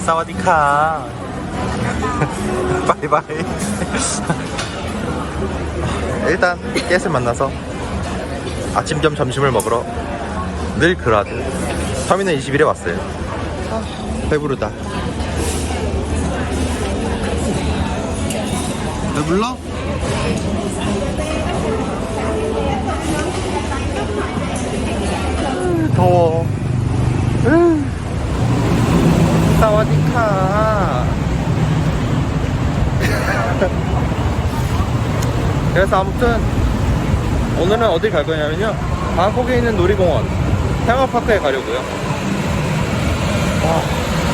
사와디카. 바이바이. 일단 깨스 만나서 아침 겸 점심을 먹으러 늘 그라드 터미널 21에 왔어요. 아, 배부르다. 배불러? 더워. 으. 사와디카. 그래서 아무튼 오늘은 어딜 갈 거냐면요. 방콕에 있는 놀이공원 테마파크에 가려고요. 와,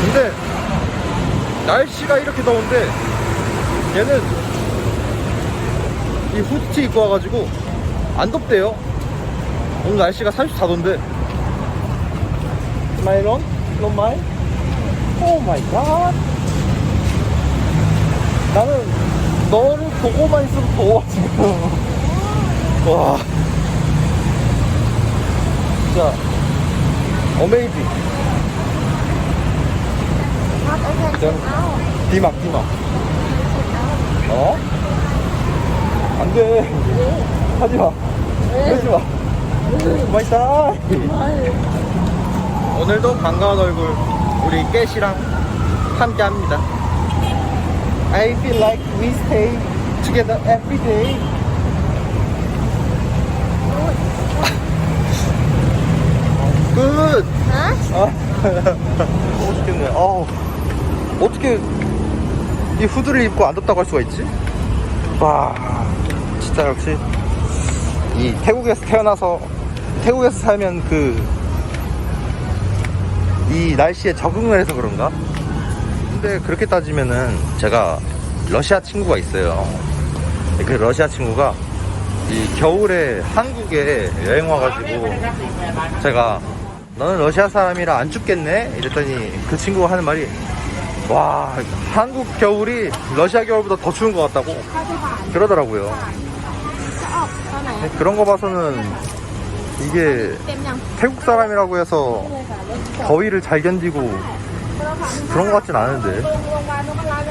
근데 날씨가 이렇게 더운데 얘는 이 후드티 입고 와가지고 안 덥대요. 오늘 날씨가 34도인데. 마이론? 너 마이? 오 마이 갓. 나는 너를 보고만 있어도 더워 지금. 와. 진짜 어메이징. 디막 디막. 어? 안 돼. 하지 마. 그러지 마. 맛있다. 오늘도 반가운 얼굴 우리 깨시랑 함께 합니다. I feel like we stay together every day. Huh? 아, 멋있겠네. 어우, 어떻게 이 후드를 입고 안 덥다고 할 수가 있지? 와, 진짜 역시 이 태국에서 태어나서 태국에서 살면 그 이 날씨에 적응을 해서 그런가? 근데 그렇게 따지면은 제가 러시아 친구가 있어요. 그 러시아 친구가 이 겨울에 한국에 여행 와가지고 제가 너는 러시아 사람이라 안 춥겠네? 이랬더니 그 친구가 하는 말이 와 한국 겨울이 러시아 겨울보다 더 추운 것 같다고 그러더라고요 này 근데 그런 거 봐서는 이게. 태국 사람이라고 해서 더위를 잘 견디고 그런 것 같진 않은데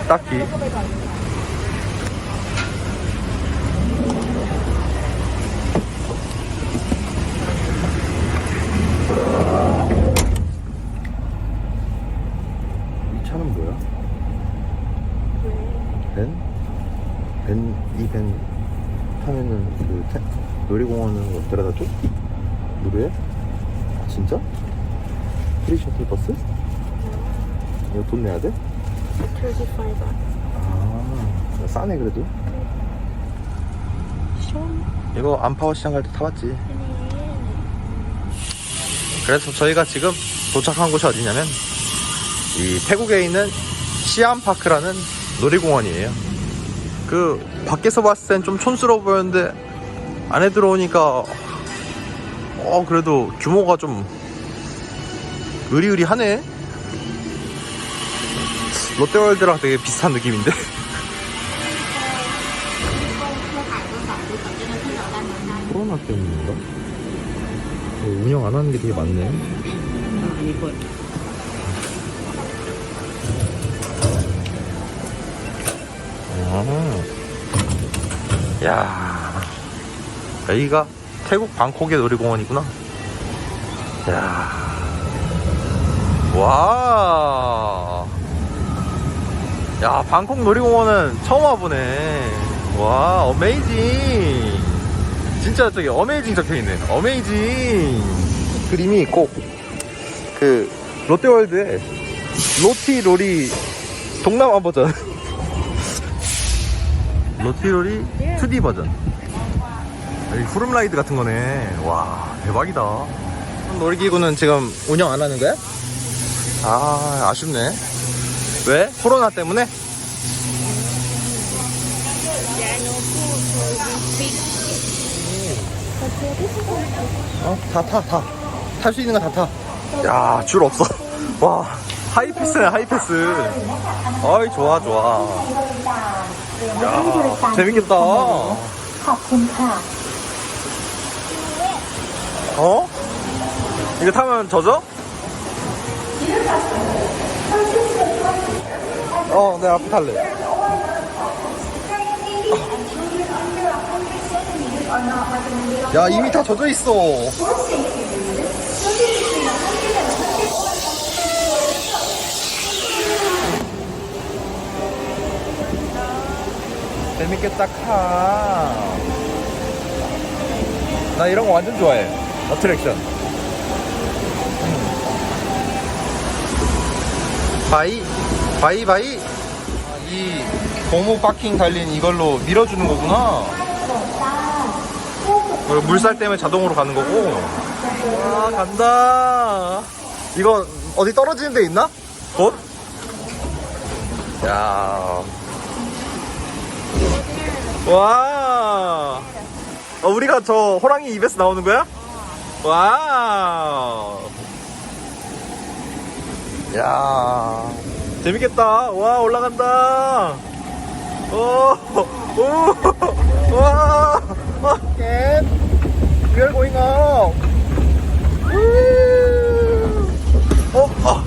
딱히 이 차는 뭐야? 벤? 벤, 이 벤 타면은 그 태, 놀이공원은 데려다 줘? 무료에? 아, 진짜? 프리 셔틀 버스? 이거 돈 내야 돼? 35 baht. 아, 싸네 그래도. 이거 안파워 시장 갈 때 타봤지. 그래서 저희가 지금 도착한 곳이 어디냐면 이 태국에 있는 시암파크라는 놀이공원이에요. 그 밖에서 봤을 땐 좀 촌스러워 보였는데 안에 들어오니까 어 그래도 규모가 좀 의리의리하네. 롯데월드랑 되게 비슷한 느낌인데. 코로나 때문인가? 어, 운영 안 하는 게 되게 많네. 아. 야, 여기가 태국 방콕의 놀이공원이구나. 야, 와, 야 방콕 놀이공원은 처음 와보네. 와, 어메이징. 진짜 저기 어메이징 적혀있네. 어메이징. 그림이 꼭 그 롯데월드에 로티로리 동남아 버전. 로티로리 2D 버전. 여기 후룸라이드 같은 거네. 와, 대박이다. 놀이기구는 지금 운영 안 하는 거야? 아 아쉽네 왜? 코로나 때문에? 어? 다 타, 다. 탈 수 있는 거 다 타. 야, 줄 없어. 와, 하이패스네, 하이패스. 어이, 좋아, 좋아. 야, 재밌겠다. 어? 이거 타면 젖어? 어, 내 앞에 탈래. 야, 이미 다 젖어 있어. 재밌겠다, 카. 나 이런 거 완전 좋아해. 어트랙션. 바이, 바이, 바이. 아, 이 고무 파킹 달린 이걸로 밀어주는 거구나. 물살 때문에 자동으로 가는 거고. 와, 간다. 이거 어디 떨어지는 데 있나? 곧? 야. 와. 어, 우리가 저 호랑이 입에서 나오는 거야? 와. 야. 재밌겠다. 와, 올라간다. 와, 와, 캣. We are going. 우. 어, 아,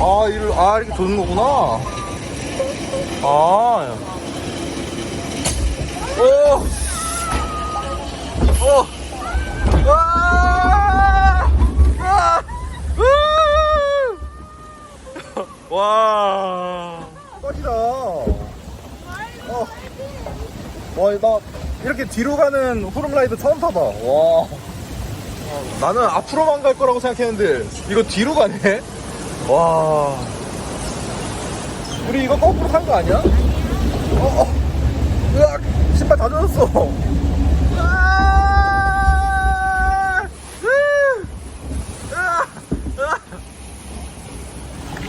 아, 이를, 아, 이렇게 도는 거구나. 아, 오, 오, 와, 와, 우. 와, 멋지다. 어. 와, 나 이렇게 뒤로 가는 후룸라이드 처음 타봐. 와. 어, 나는 앞으로만 갈 거라고 생각했는데 이거 뒤로 가네. 와. 우리 이거 거꾸로 탄 거 아니야? 어, 어. 으악, 신발 다 젖었어.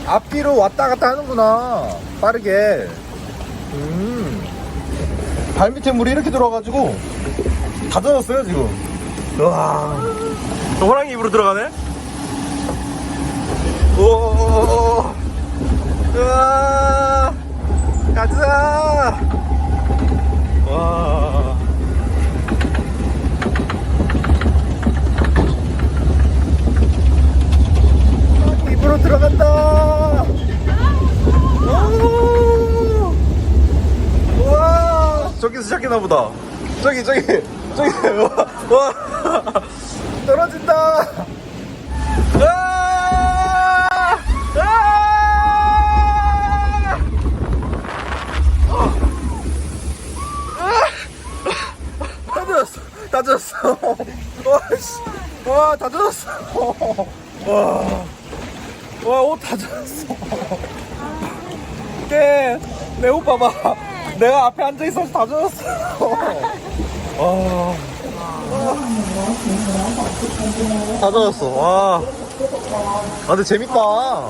앞뒤로 왔다 갔다 하는구나. 빠르게. 음. 발 밑에 물이 이렇게 들어가지고 다 젖었어요, 지금. 와. 저 호랑이 입으로 들어가네? 오. 으아. 가자. 와. 입으로 들어간다. 오. 우와. 저기서 시작했나 보다. 저기 저기 저기 와, 와. 떨어진다. 아! 아! 다 젖었어. 다 젖었어. 와, 씨. 와, 다 젖었어. 와. 와, 옷 다 젖었어. 깨. 내옷 봐봐. 내가 앞에 앉아 있어서 다 젖었어. 와. 다 젖었어. 와. 아, 근데 재밌다. 와.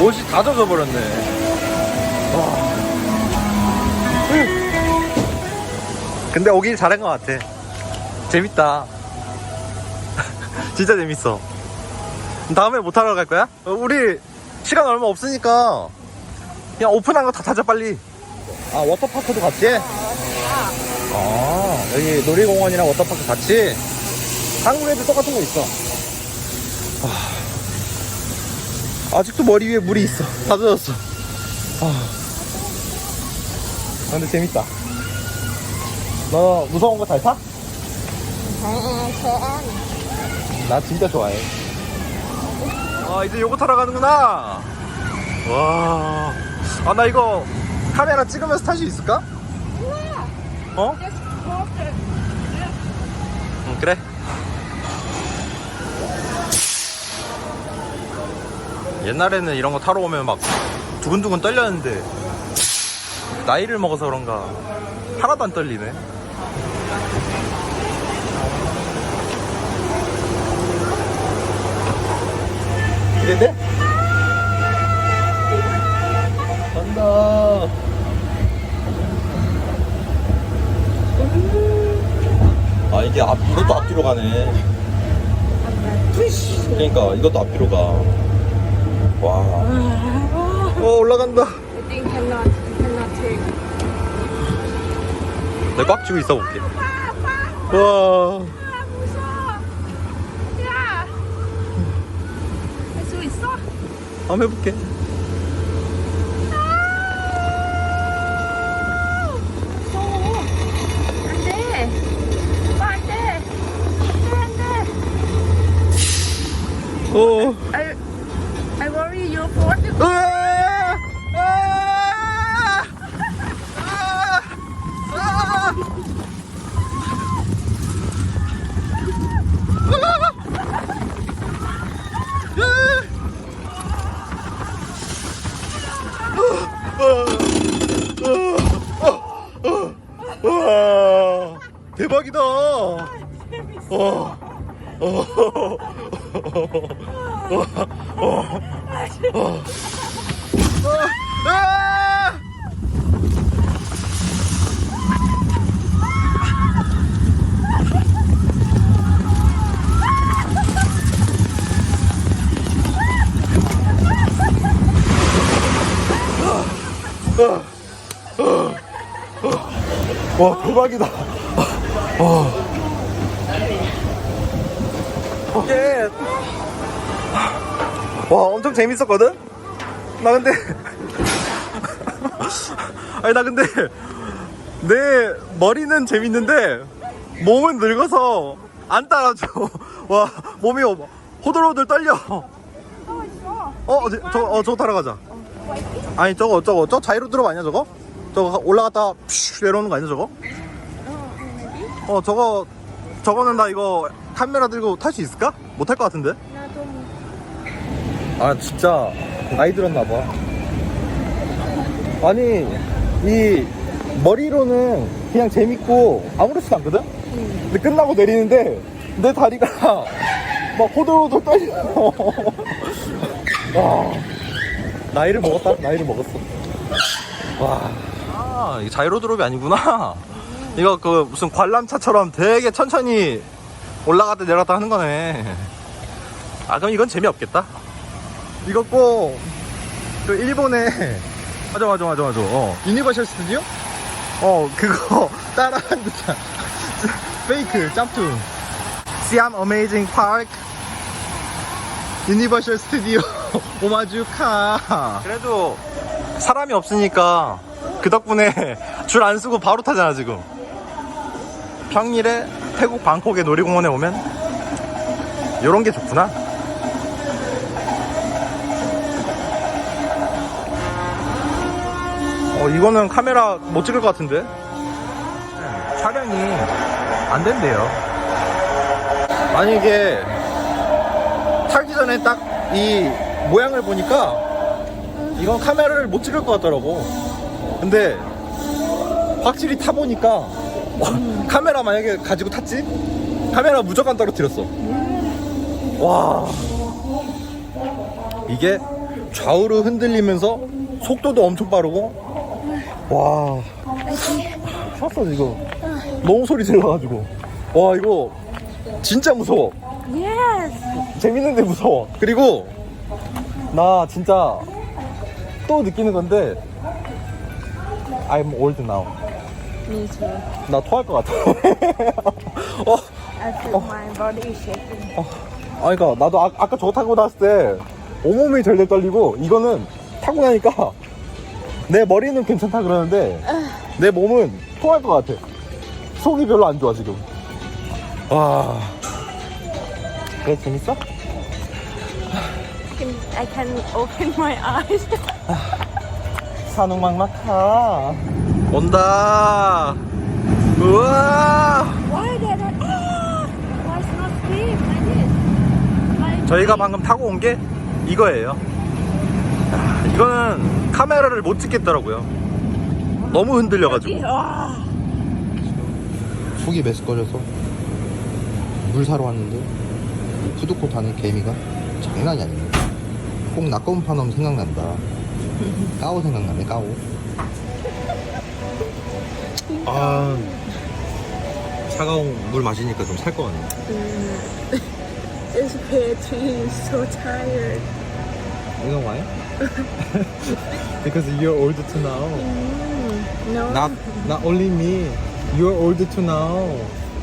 옷이 다 젖어버렸네. 근데 오길 잘한 것 같아. 재밌다. 진짜 재밌어. 다음에 뭐 타러 갈 거야? 어, 우리 시간 얼마 없으니까 그냥 오픈한 거 다 타자 빨리. 아 워터파크도 갔지? 아 여기 놀이공원이랑 워터파크 같이 한국에도 똑같은 거 있어. 아, 아직도 머리 위에 물이 있어. 다 젖었어. 아, 아, 근데 재밌다. 너 무서운 거 잘 타? 나 진짜 좋아해. 아, 이제 요거 타러 가는구나. 와. 아, 나 이거 카메라 찍으면서 탈 수 있을까? 어? 응, 그래. 옛날에는 이런 거 타러 오면 막 두근두근 떨렸는데 나이를 먹어서 그런가 하나도 안 떨리네. 기대돼? 간다. 아 이게 앞 이것도 앞뒤로 가네. 그러니까 이것도 앞뒤로 가. 와. 어 올라간다. 내가 꽉 쥐고 있어 볼게. 와. 한번 해볼게. 안돼. 안돼. 안돼. 어. I I worry you for the 으아! 아! 아! 아! 와 대박이다. 와. 아! 와 대박이다. 예. 와 엄청 재밌었거든. 나 근데 아니 나 근데 내 머리는 재밌는데 몸은 늙어서 안 따라줘. 와 몸이 호들호들 떨려. 어, 저, 저, 어, 저거 타러 가자. 아니, 저거, 저거, 저 자이로 드롭 아니야, 저거? 저거 올라갔다 내려오는 거 아니야, 저거? 어, 저거, 저거는 나 이거 카메라 들고 탈 수 있을까? 못 탈 것 같은데? 아, 진짜, 나이 들었나 봐. 아니, 이, 머리로는 그냥 재밌고 아무렇지도 않거든? 근데 끝나고 내리는데 내 다리가 막 호들호들 떨려. 와. 나이를 먹었다. 나이를 먹었어. 와. 아, 이게 자이로 드롭이 아니구나. 이거 그 무슨 관람차처럼 되게 천천히 올라갔다 내려갔다 하는 거네. 아, 그럼 이건 재미없겠다. 이거 꼭, 그 일본에, 맞아, 맞아, 맞아, 맞아. 어. 유니버셜 스튜디오? 어, 그거 따라한 듯한. 페이크, 짬투. 시암 어메이징 파크. 유니버셜 스튜디오 오마주카 그래도 사람이 없으니까 그 덕분에 줄 안 쓰고 바로 타잖아 지금 평일에 태국 방콕의 놀이공원에 오면 요런 게 좋구나. 어 이거는 카메라 못 찍을 것 같은데? 촬영이 안 된대요. 이게 타기 전에 딱 이 모양을 보니까 이건 카메라를 못 찍을 것 같더라고. 근데 확실히 타보니까 카메라 만약에 가지고 탔지? 카메라 무조건 떨어뜨렸어. 와. 이게 좌우로 흔들리면서 속도도 엄청 빠르고 와. 샀어 지금. 너무 소리 질러가지고. 와 이거 진짜 무서워. 재밌는데 무서워. 그리고 나 진짜 또 느끼는 건데 I'm old now. Me too. 나 토할 것 같아. 어, I feel my body is shaking. 아니 그니까 나도 아, 아까 저거 타고 났을 때 온몸이 절절 떨리고 이거는 타고 나니까 내 머리는 괜찮다 그러는데 내 몸은 토할 것 같아. 속이 별로 안 좋아 지금. 와. 그래 재밌어? Can, I can open my eyes. 산옥막막하 온다. 우와? Like 저희가 방금 타고 온 게 이거예요. 아, 이거는 카메라를 못 찍겠더라고요. 너무 흔들려가지고. 속이 메스꺼져서 물 사러 왔는데 푸드코 타는 개미가 장난이 아니네 꼭 낙검 파놈 생각난다. 까오 생각나네 까오 아 차가운 물 마시니까 좀 살 것 같네 This pear tree is so tired. You know why? because you're old to now. No. Not not only me. You're old to now.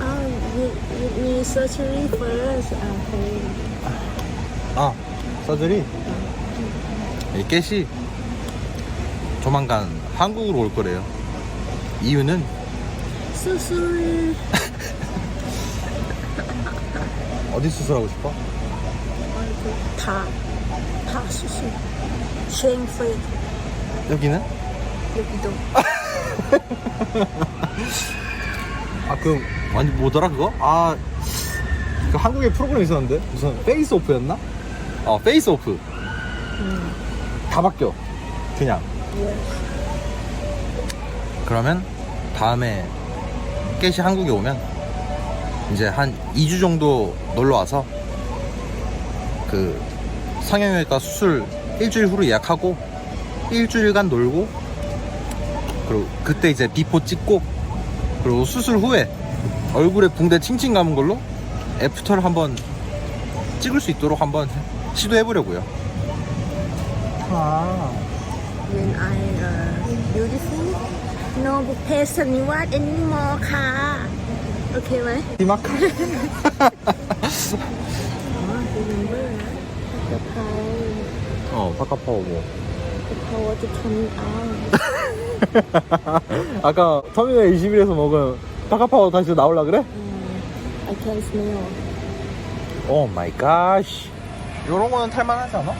Um, you, you need surgery first. Okay. 아, 서저리? 이 깨시 조만간 한국으로 올 거래요. 이유는 수술. 어디 수술하고 싶어? 다. 다 수술. 쉔페이. 여기는? 여기도. 아, 그, 완전 뭐더라, 그거? 아, 그 한국에 프로그램 있었는데? 무슨 페이스 오프였나? 어, 페이스 오프. 음. 다 바뀌어. 그냥. 예. 그러면 다음에 깨시 한국에 오면 이제 한 2주 정도 놀러 와서 그 성형외과 수술 일주일 후로 예약하고 일주일간 놀고 그리고 그때 이제 비포 찍고 그리고 수술 후에 얼굴에 붕대 칭칭 감은 걸로 애프터를 한번 찍을 수 있도록 한번 시도해 보려고요. 아. When I uh, beautiful, no person what anymore ค่ะโอเคไหม 이마카. อ๋อ remember นะกะเพรา 어, 바카파오 뭐. กะเพราจะทนเอา 아까 터미널 21에서 먹은 파카파오 다시 나올라 그래? I can smell 오 마이 갓. 요런 거는 탈만하지 않아?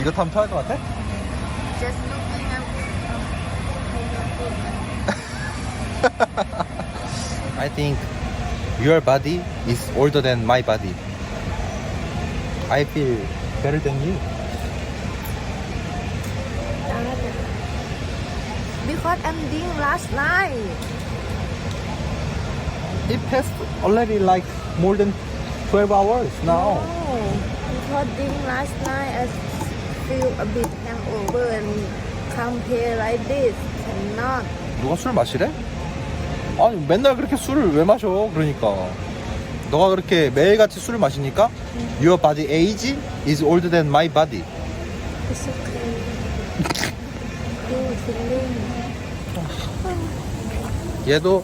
이거 타면 편할 것 같아? just looking at I think your body is older than my body. I feel better than you. because I'm doing last night It passed already like more than 12 hours now. No, because doing last night I feel a bit hangover and come here like this cannot 누가 술 마시래? 아니 맨날 그렇게 술을 왜 마셔? 그러니까. 너가 그렇게 매일같이 술을 마시니까 Your body age is older than my body. It's okay. 얘도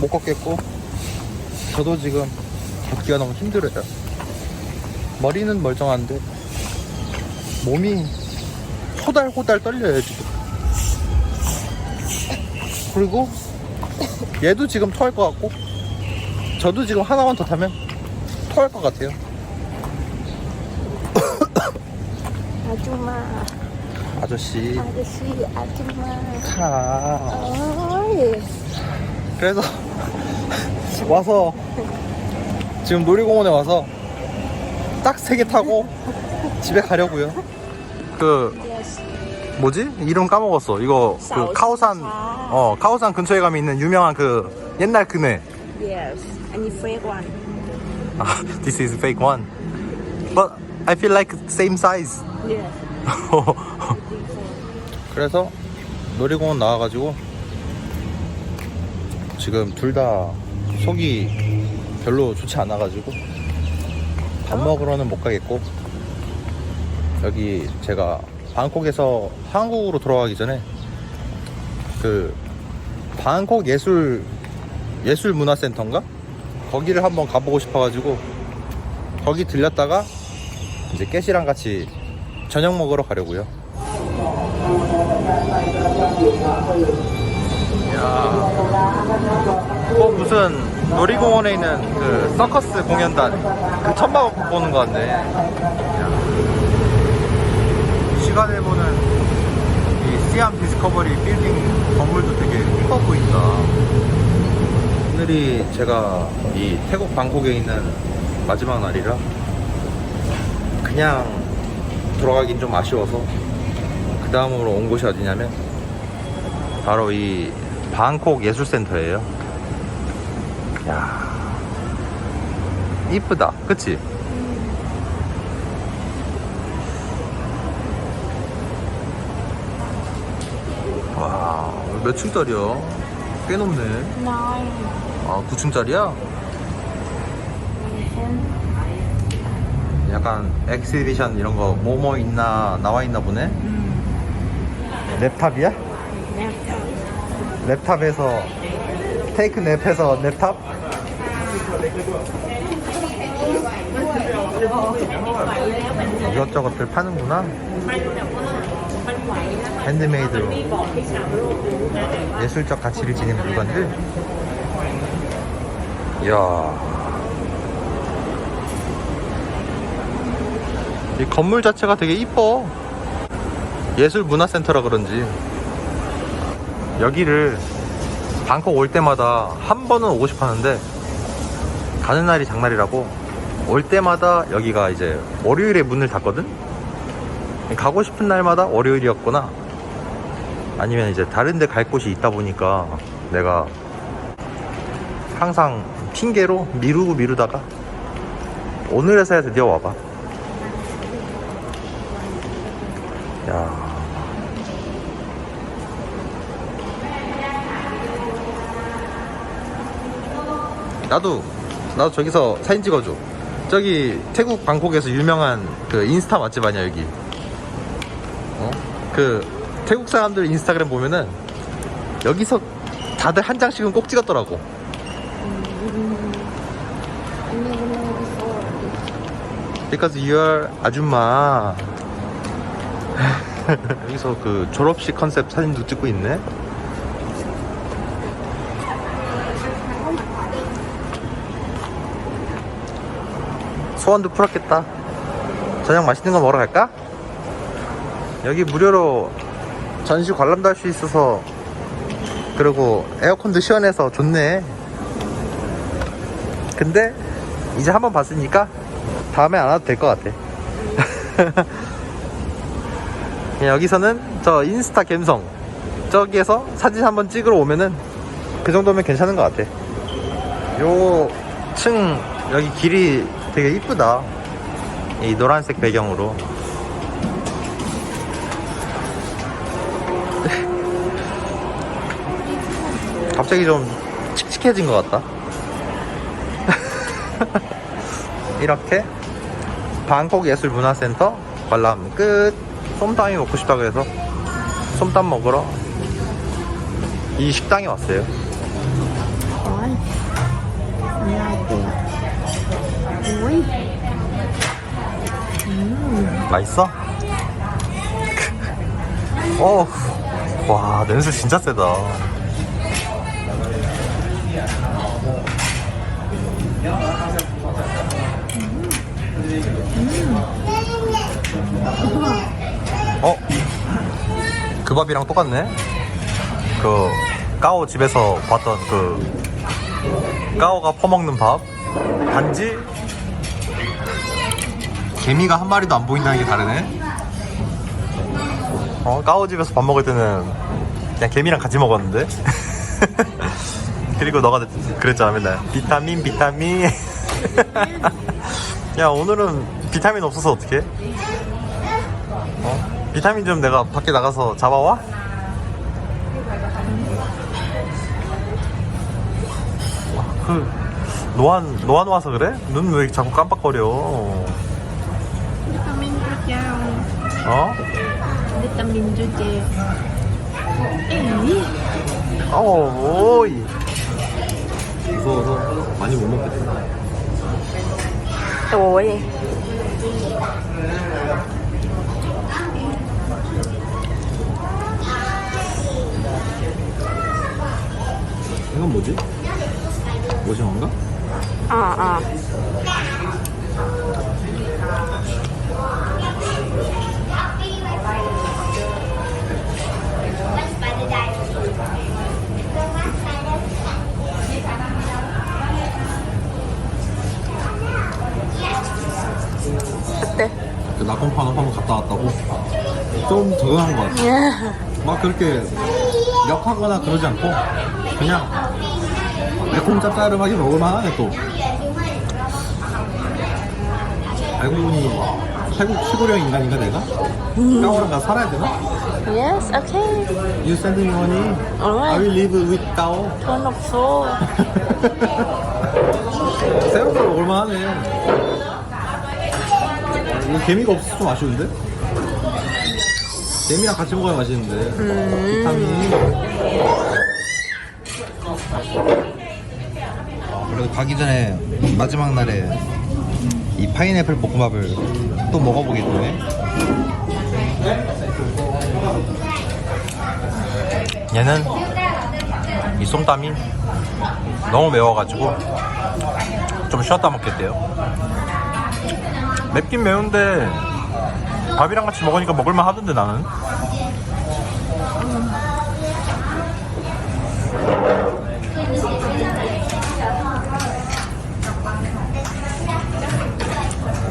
못 걷겠고 저도 지금 걷기가 너무 힘들어요. 머리는 멀쩡한데 몸이 호달호달 떨려요 지금 그리고 얘도 지금 토할 것 같고 저도 지금 하나만 더 타면 토할 것 같아요. 아줌마. 아저씨. 아저씨 아줌마. 가 어이. 그래서 와서 지금 놀이공원에 와서 딱 세 개 타고 집에 가려고요. 그 뭐지? 이름 까먹었어. 이거 그. 카오산 어 카오산 근처에 가면 있는 유명한 그 옛날 그네. yes and fake one 아, this is fake one. But I feel like same size. yes 그래서 놀이공원 나와가지고 지금 둘 다 속이 별로 좋지 않아가지고 밥 먹으러는 못 가겠고 여기 제가 방콕에서 한국으로 돌아가기 전에 그 방콕 예술 예술 문화센터인가 거기를 한번 가보고 싶어가지고 거기 들렸다가 이제 깨시랑 같이 저녁 먹으러 가려고요. 어 무슨 놀이공원에 있는 그 서커스 공연단 그 천막 보는 것 같네. 야. 이 시간에 보는 이 시암 디스커버리 빌딩 건물도 되게 이뻐 보인다. 오늘이 제가 이 태국 방콕에 있는 마지막 날이라 그냥 돌아가긴 좀 아쉬워서 그 다음으로 온 곳이 어디냐면 바로 이 방콕 예술센터예요. 야 이쁘다, 그치? 와, 몇 층짜리야? 꽤 높네. nine 아, 9층짜리야? 약간 엑스비션 이런 거 뭐뭐 있나 나와 있나 보네. 랩탑이야? 랩탑에서 테이크 랩에서 랩탑? 이것저것들 파는구나. 핸드메이드로 예술적 가치를 지닌 물건들. 이야. 이 건물 자체가 되게 이뻐. 예술 문화센터라 그런지. 여기를 방콕 올 때마다 한 번은 오고 싶어 하는데 가는 날이 장날이라고 올 때마다 여기가 이제 월요일에 문을 닫거든? 가고 싶은 날마다 월요일이었거나 아니면 이제 다른 데 갈 곳이 있다 보니까 내가 항상 핑계로 미루고 미루다가 오늘에서야 드디어 와봐. 야. 나도 나도 저기서 사진 찍어줘. 저기 태국 방콕에서 유명한 그 인스타 맛집 아니야 여기. 어? 그 태국 사람들 인스타그램 보면은 여기서 다들 한 장씩은 꼭 찍었더라고. Because 아줌마. 여기서 그 졸업식 컨셉 사진도 찍고 있네. 소원도 풀었겠다. 저녁 맛있는 거 먹으러 갈까? 여기 무료로 전시 관람도 할 수 있어서 그리고 에어컨도 시원해서 좋네. 근데 이제 한번 봤으니까 다음에 안 와도 될 것 같아. 여기서는 저 인스타 감성 저기에서 사진 한번 찍으러 오면은 그 정도면 괜찮은 것 같아. 요 층 여기 길이 되게 이쁘다. 이 노란색 배경으로. 갑자기 좀 칙칙해진 것 같다. 이렇게 방콕 예술문화센터 관람 끝. 솜땀이 먹고 싶다 그래서 솜땀 먹으러 이 식당에 왔어요. 맛있어? 어, 와 냄새 진짜 세다. 어? 그 밥이랑 똑같네? 그 까오 집에서 봤던 그 까오가 퍼먹는 밥 단지 개미가 한 마리도 안 보인다는 게 다르네. 어, 까오 집에서 밥 먹을 때는 그냥 개미랑 같이 먹었는데. 그리고 너가 그랬잖아, 맨날. 비타민, 비타민. 야, 오늘은 비타민 없어서 어떡해? 어? 비타민 좀 내가 밖에 나가서 잡아와? 와, 그, 노안, 노안 와서 그래? 눈 왜 자꾸 깜빡거려? Cho chào. 어? Cho chào. Ê. 어, 오이. 무서워서 많이 못 먹겠다. Ôi. 이건 뭐지? 오징어인가? Ờ ờ. 그 낙원파는 한번 갔다 왔다고? 좀 적응한 것 같아. 막 그렇게 역하거나 그러지 않고 그냥 매콤 짭짤하게 먹을만하네 또. 알고 보니 태국 시골형 인간인가 내가? 까오랑 나 살아야 되나? Yes, okay. You send me money. I Alright. will live with 까오. Off so. 새우살 먹을만하네. 이거 개미가 없어서 좀 아쉬운데? 개미랑 같이 먹어야 맛있는데. 비타민. 아, 그래도 가기 전에 마지막 날에 이 파인애플 볶음밥을 또 먹어보겠네. 얘는 이 쏨땀이 너무 매워가지고 좀 쉬었다 먹겠대요. 맵긴 매운데 밥이랑 같이 먹으니까 먹을만 하던데 나는.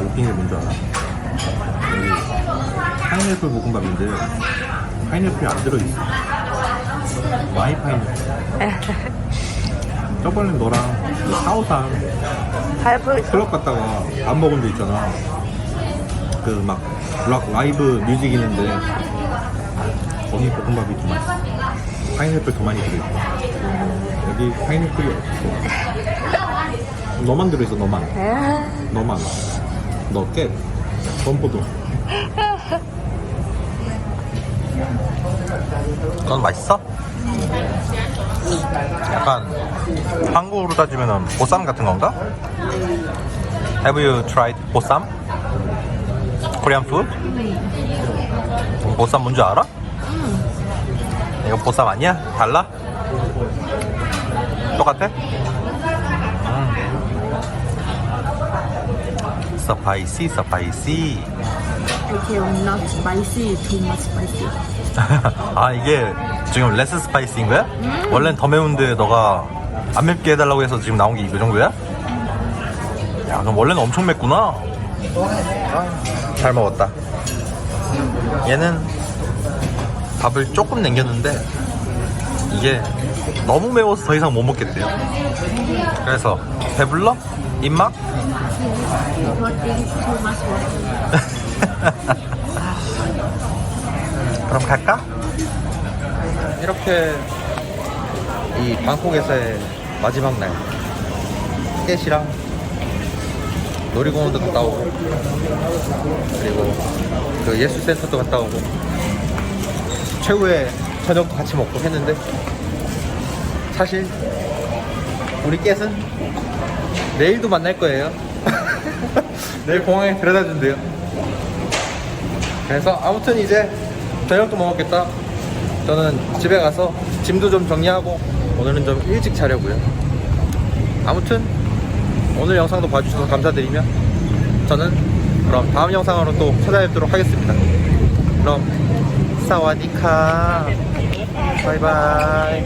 웃긴 게 뭔지 알아? 여기 파인애플 볶음밥인데 파인애플이 안 들어있어 와이 파인애플 저번에 너랑 그 사오산 파이프 클럽 갔다가 밥 먹은 데 있잖아 그 막 락 라이브 뮤직 있는데 거기 볶음밥이 더 맛있어. 파인애플 더 많이 들어있어 여기 파인애플이 없어 너만 들어있어 너만. 너만. 너깨 범퍼도. 넌 맛있어? 약간 한국으로 따지면 보쌈 같은 건가? Have you tried 보쌈? Korean food? 보쌈 뭔지 알아? 이거 보쌈 아니야? 달라? 똑같아? 스파이시 스파이시 Okay, not spicy, too much spicy. 아 이게 지금 레스 스파이시인 거야? 원래는 더 매운데 너가 안 맵게 해달라고 해서 지금 나온 게 이 정도야? 야 그럼 원래는 엄청 맵구나 아, 잘 먹었다 얘는 밥을 조금 남겼는데 이게 너무 매워서 더 이상 못 먹겠대요 그래서 배불러? 입맛? 그럼 갈까? 이렇게 이 방콕에서의 마지막 날 켓이랑 놀이공원도 갔다 오고 그리고 그 예술센터도 갔다 오고 최후의 저녁도 같이 먹고 했는데 사실 우리 켓은 내일도 만날 거예요 내일 공항에 데려다 준대요 그래서 아무튼 이제 저녁도 먹었겠다. 저는 집에 가서 짐도 좀 정리하고 오늘은 좀 일찍 자려고요. 아무튼 오늘 영상도 봐주셔서 감사드리며 저는 그럼 다음 영상으로 또 찾아뵙도록 하겠습니다. 그럼 사와디카 바이바이